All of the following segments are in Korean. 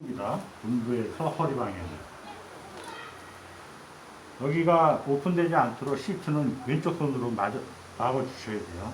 입니다. 분부에서 허리 방향. 여기가 오픈되지 않도록 시트는 왼쪽 손으로 막아주셔야 돼요.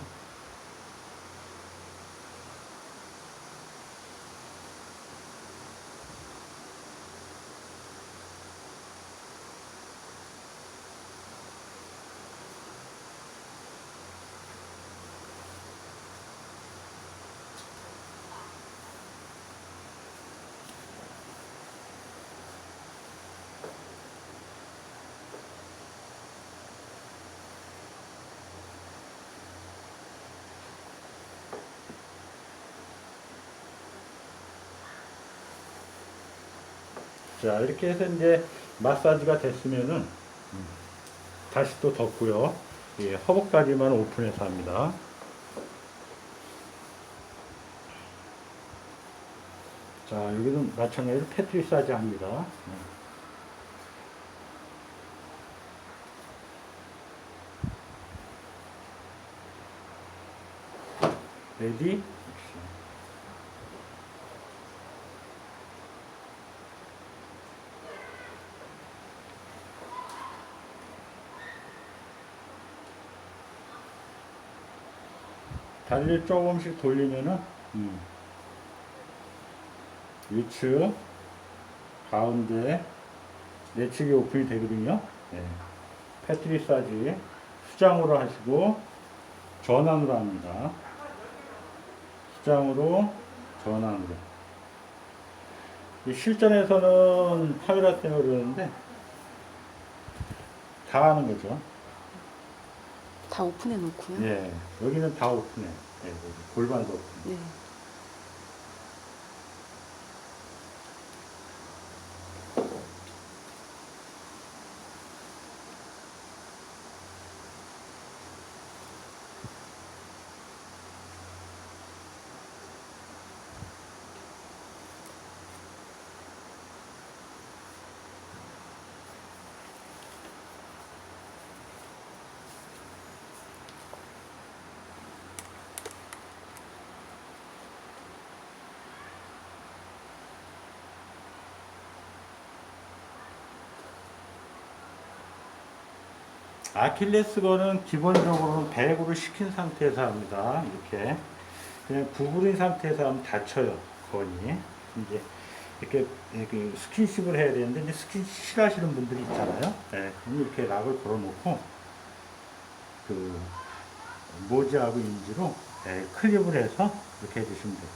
자, 이렇게 해서 이제 마사지가 됐으면은 음, 다시 또 덮고요. 예, 허벅다리만 오픈해서 합니다. 자, 여기는 마찬가지로 테트리사지 합니다. 음. 레디? 다리를 조금씩 돌리면은 음. 위측 가운데 내측이 오픈이 되거든요. 네. 패트리사지 수장으로 하시고 전환으로 합니다. 수장으로 전환으로. 이 실전에서는 카메라 때문에 그러는데 다 하는 거죠. 다 오픈해 놓고요. 예, 여기는 다 오픈해. 예, 여기 골반도. 네. 아킬레스건은 기본적으로는 배구를 시킨 상태에서 합니다. 이렇게 그냥 구부린 상태에서 하면 다쳐요. 건이 이제 이렇게, 이렇게 스킨십을 해야 되는데 이제 스킨십 싫어하시는 분들이 있잖아요. 네, 그럼 이렇게 락을 걸어놓고 그 모지하고 인지로 네, 클립을 해서 이렇게 해주시면 돼요.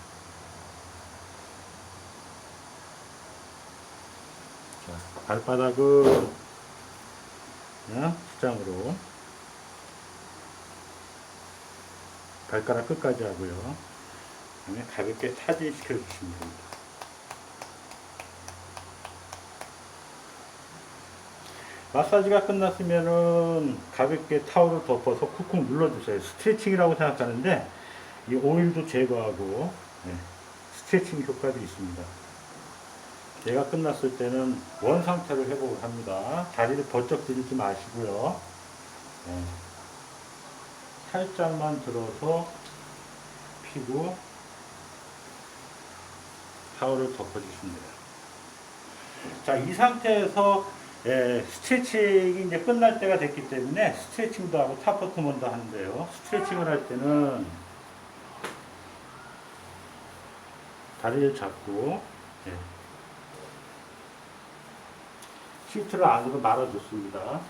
자, 발바닥을 수장으로 발가락 끝까지 하고요. 그다음에 가볍게 타진시켜 주시면 됩니다. 마사지가 끝났으면은 가볍게 타올을 덮어서 쿡쿡 눌러주세요. 스트레칭이라고 생각하는데 이 오일도 제거하고 네, 스트레칭 효과도 있습니다. 얘가 끝났을 때는 원 상태로 회복을 합니다. 다리를 번쩍 들이지 마시고요. 네. 살짝만 들어서 피고 타올을 덮어주시면 돼요. 자, 이 상태에서 예, 스트레칭이 이제 끝날 때가 됐기 때문에 스트레칭도 하고 타퍼트먼도 하는데요. 스트레칭을 할 때는 다리를 잡고 예, 시트를 안으로 말아줬습니다.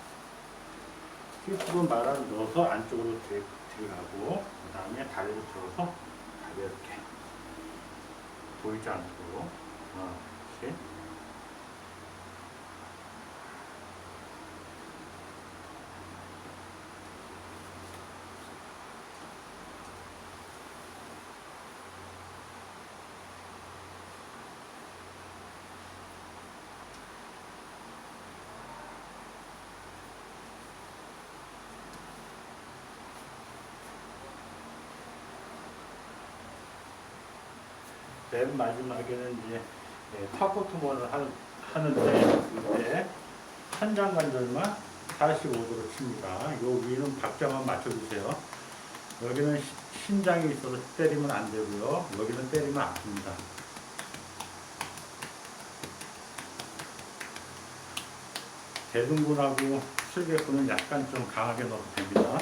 시트로 말아 넣어서 안쪽으로 들- 들어가고 그 다음에 다리를 들어서 가볍게 보이지 않도록 하나, 둘, 셋. 맨 마지막에는 이제 예, 타코 투번을 하는데 이제 한 장관절만 45도로 칩니다. 요 위는 박자만 맞춰주세요. 여기는 신장이 있어서 때리면 안 되고요. 여기는 때리면 아픕니다. 대등분하고 슬개분은 약간 좀 강하게 넣어도 됩니다.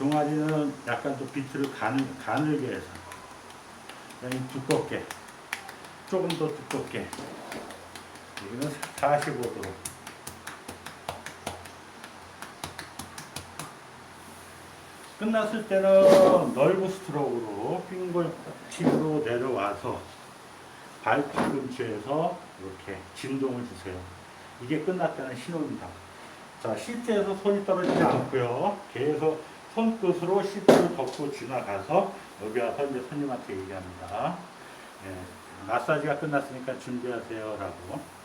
종아리는 약간 좀 비트를 가늘, 가늘게 해서 두껍게 조금 더 두껍게 여기는 45도로 끝났을 때는 넓은 스트로크로 핑글팁으로 내려와서 발끝 근처에서 이렇게 진동을 주세요. 이게 끝났다는 신호입니다. 자, 시트에서 손이 떨어지지 않고요. 계속 손끝으로 시트를 덮고 지나가서 여기 와서 이제 손님한테 얘기합니다. 예, 마사지가 끝났으니까 준비하세요라고.